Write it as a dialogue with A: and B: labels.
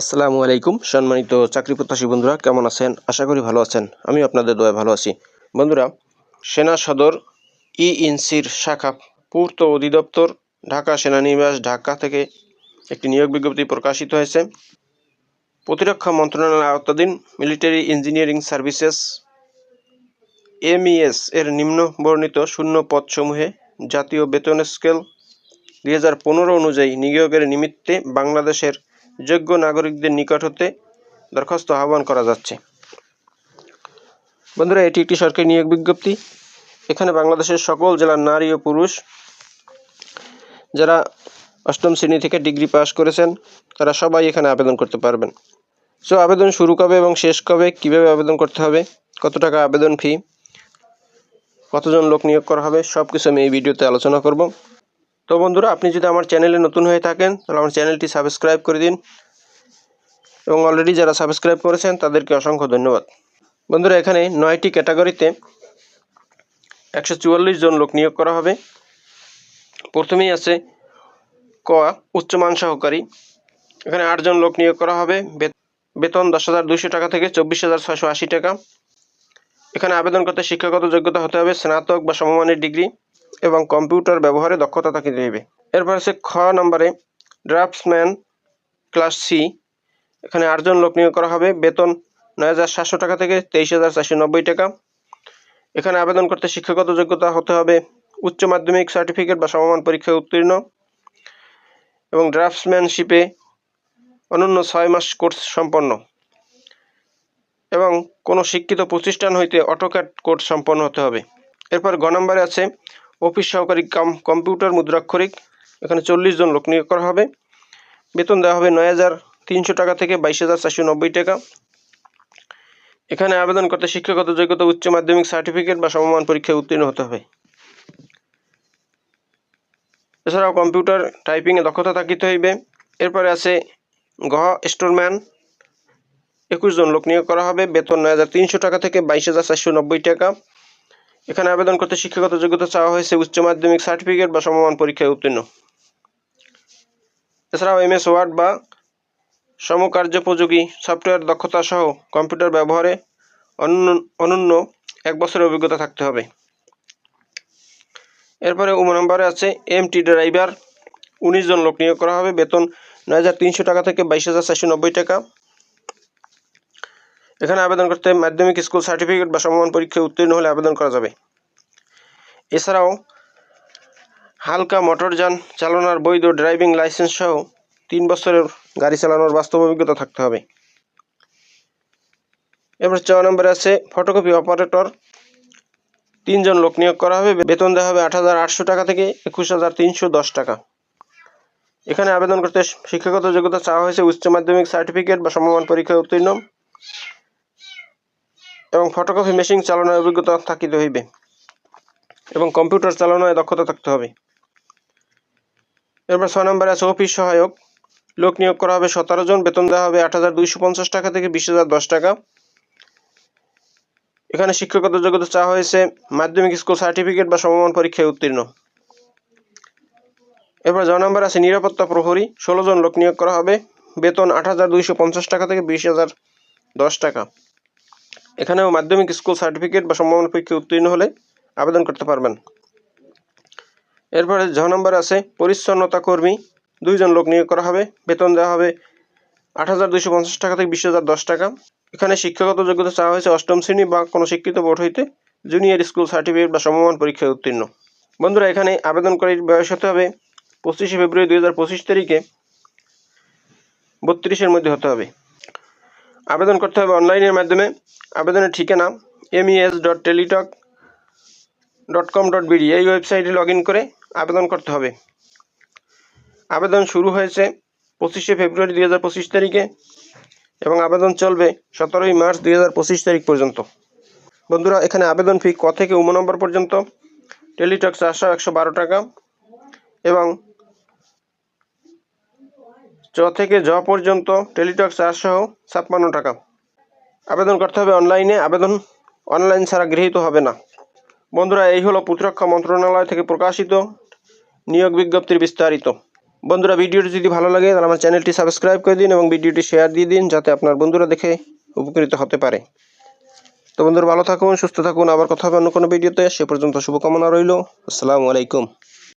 A: আসসালামু আলাইকুম, সম্মানিত চাকরি প্রত্যাশী বন্ধুরা, কেমন আছেন? আশা করি ভালো আছেন। আমি আপনাদের দয়া ভালো আছি। বন্ধুরা, সেনা সদর ই ইনসির শাখা পূর্ত অধিদপ্তর, ঢাকা সেনানিবাস, ঢাকা থেকে একটি নিয়োগ বিজ্ঞপ্তি প্রকাশিত হয়েছে। প্রতিরক্ষা মন্ত্রণালয়ের আওতাধীন মিলিটারি ইঞ্জিনিয়ারিং সার্ভিসেস এমইএস এর নিম্ন বর্ণিত শূন্য পদসমূহে জাতীয় বেতন স্কেল দুই হাজার পনেরো অনুযায়ী নিয়োগের নিমিত্তে বাংলাদেশের যোগ্য নাগরিকদের নিকট হতে দরখাস্ত আহ্বান করা যাচ্ছে। বন্ধুরা, এটি একটি সরকারি নিয়োগ বিজ্ঞপ্তি। এখানে বাংলাদেশের সকল জেলার নারী ও পুরুষ যারা অষ্টম শ্রেণি থেকে ডিগ্রি পাশ করেছেন, তারা সবাই এখানে আবেদন করতে পারবেন। সো, আবেদন শুরু কবে এবং শেষ কবে, কীভাবে আবেদন করতে হবে, কত টাকা আবেদন ফি, কতজন লোক নিয়োগ করা হবে সব কিছু আমি এই ভিডিওতে আলোচনা করব। তো বন্ধুরা, আপনি যদি আমার চ্যানেলে নতুন হয়ে থাকেন, তাহলে আমার চ্যানেলটি সাবস্ক্রাইব করে দিন। এবং অলরেডি যারা সাবস্ক্রাইব করেছেন, তাদেরকে অসংখ্য ধন্যবাদ। বন্ধুরা, এখানে নয়টি ক্যাটাগরিতে একশো চুয়াল্লিশ জন লোক নিয়োগ করা হবে। প্রথমেই আছে ক উচ্চমান সহকারী। এখানে আটজন লোক নিয়োগ করা হবে। বেতন দশ হাজার দুশো টাকা থেকে চব্বিশ হাজার ছয়শো আশি টাকা। এখানে আবেদন করতে শিক্ষাগত যোগ্যতা হতে হবে স্নাতক বা সমমানের ডিগ্রি। এবং কম্পিউটার ব্যবহারে দক্ষতা থাকিতে হইবে এরপর আছে খ নম্বরে, ড্রাফটসম্যান ক্লাস সি। এখানে আটজন লোক নিয়োগ করা হবে। বেতন নয় হাজার সাতশো টাকা থেকে তেইশ হাজার চারশো নব্বই টাকা। এখানে আবেদন করতে শিক্ষাগত যোগ্যতা হতে হবে। উচ্চ মাধ্যমিক সার্টিফিকেট বা সমমান পরীক্ষায় উত্তীর্ণ। এবং ড্রাফটসম্যানশিপে অনন্য ছয় মাস কোর্স সম্পন্ন। এবং কোনো শিক্ষিত প্রতিষ্ঠান হইতে অটোক্যাট কোর্স সম্পন্ন হতে হবে। এরপর গ নম্বরে আছে অফিস সহকারী কাম, কম্পিউটার মুদ্রাক্ষরিক, এখানে চল্লিশ জন লোক নিয়োগ করা হবে। বেতন দেওয়া হবে নয় হাজার তিনশো টাকা থেকে বাইশ হাজার চারশো নব্বই টাকা। এখানে আবেদন করতে শিক্ষাগত যোগ্যতা, উচ্চ মাধ্যমিক সার্টিফিকেট বা সমমান পরীক্ষায় উত্তীর্ণ হতে হবে। এছাড়াও কম্পিউটার টাইপিংয়ে দক্ষতা থাকিতে হইবে। এরপরে আছে গহ স্টোরম্যান। একুশ জন লোক নিয়োগ করা হবে। বেতন নয় হাজার তিনশো টাকা থেকে বাইশ হাজার চারশো নব্বই টাকা। এখানে আবেদন করতে শিক্ষাগত যোগ্যতা চাওয়া হয়েছে, উচ্চ মাধ্যমিক সার্টিফিকেট বা সমমান পরীক্ষায় উত্তীর্ণ। এছাড়াও এম এস ওয়ার্ড বা সমকার্যোপযোগী সফটওয়্যার দক্ষতা সহ কম্পিউটার ব্যবহারে অনন্য অনন্য এক বছরের অভিজ্ঞতা থাকতে হবে। এরপরে উম নম্বরে আছে এম টি ড্রাইভার উনিশ জন লোক নিয়োগ করা হবে। বেতন নয় হাজার তিনশো টাকা থেকে বাইশ হাজার চারশো নব্বই টাকা। এখানে আবেদন করতে মাধ্যমিক স্কুল সার্টিফিকেট বা সমমান পরীক্ষায় উত্তীর্ণ হলে আবেদন করা যাবে। এছাড়াও, হালকা মোটরযান চালানোর বৈধ ড্রাইভিং লাইসেন্স সহ তিন বছরের গাড়ি চালানোর বাস্তব অভিজ্ঞতা থাকতে হবে। এবার চ নম্বরে আছে, ফটোকপি অপারেটর। তিনজন লোক নিয়োগ করা হবে, বেতন দেওয়া হবে আট হাজার আটশো টাকা থেকে একুশ হাজার তিনশো দশ টাকা। এখানে আবেদন করতে শিক্ষাগত যোগ্যতা চাওয়া হয়েছে, উচ্চ মাধ্যমিক সার্টিফিকেট বা সমমান পরীক্ষায় উত্তীর্ণ। এবং ফটোকপি মেশিন চালানোর অভিজ্ঞতা থাকিতে হইবে এবং কম্পিউটার চালানোয় দক্ষতা থাকতে হবে। এরপর ছয় নম্বরে আছে অফিস সহায়ক। লোক নিয়োগ করা হবে সতেরো জন, বেতন দেওয়া হবে আট হাজার দুইশো পঞ্চাশ টাকা থেকে বিশ হাজার দশ টাকা। এখানে শিক্ষাগত যোগ্যতা চাওয়া হয়েছে, মাধ্যমিক স্কুল সার্টিফিকেট বা সমমান পরীক্ষায় উত্তীর্ণ। এরপর জ নম্বর আছে নিরাপত্তা প্রহরী, ষোলো জন লোক নিয়োগ করা হবে, বেতন আট হাজার দুইশো পঞ্চাশ টাকা থেকে বিশ হাজার দশ টাকা। এখানেও মাধ্যমিক স্কুল সার্টিফিকেট বা সমমান পরীক্ষায় উত্তীর্ণ হলে আবেদন করতে পারবেন। এরপরে ঝ নম্বর আছে, পরিচ্ছন্নতা কর্মী, দুইজন লোক নিয়োগ করা হবে, বেতন দেওয়া হবে আট হাজার দুইশো পঞ্চাশ টাকা থেকে বিশ হাজার দশ টাকা। এখানে শিক্ষাগত যোগ্যতা চাওয়া হয়েছে অষ্টম শ্রেণি বা কোনো শিক্ষিত বোর্ড হইতে জুনিয়র স্কুল সার্টিফিকেট বা সমমান পরীক্ষায় উত্তীর্ণ। বন্ধুরা, এখানে আবেদনকারীর বয়স হতে হবে পঁচিশে ফেব্রুয়ারি দুই হাজার পঁচিশ তারিখে, বত্রিশের মধ্যে হতে হবে। আবেদন করতে হবে অনলাইনের মাধ্যমে। আবেদনের ঠিকানা MES dot Teletalk dot com dot BD এই ওয়েবসাইটে লগ করে আবেদন করতে হবে। আবেদন শুরু হয়েছে পঁচিশে ফেব্রুয়ারি দুই হাজার পঁচিশ তারিখে এবং আবেদন চলবে সতেরোই মার্চ দুই হাজার পঁচিশ তারিখ পর্যন্ত। বন্ধুরা, এখানে আবেদন ফি ক থেকে উম নম্বর পর্যন্ত। টেলিটক চারশো একশো বারো টাকা এবং চ থেকে জ পর্যন্ত টেলিটক চারশো ছাপ্পান্ন টাকা। আবেদন করতে হবে অনলাইনে। আবেদন অনলাইন ছাড়া গৃহীত হবে না। বন্ধুরা, এই হলো প্রতিরক্ষা মন্ত্রণালয় থেকে প্রকাশিত নিয়োগ বিজ্ঞপ্তির বিস্তারিত। বন্ধুরা, ভিডিওটি যদি ভালো লাগে, তাহলে আমার চ্যানেলটি সাবস্ক্রাইব করে দিন এবং ভিডিওটি শেয়ার দিয়ে দিন, যাতে আপনার বন্ধুরা দেখে উপকৃত হতে পারে। তো বন্ধুরা, ভালো থাকুন, সুস্থ থাকুন। আবার কথা হবে অন্য কোনো ভিডিওতে। সে পর্যন্ত শুভকামনা রইল। আসসালামু আলাইকুম।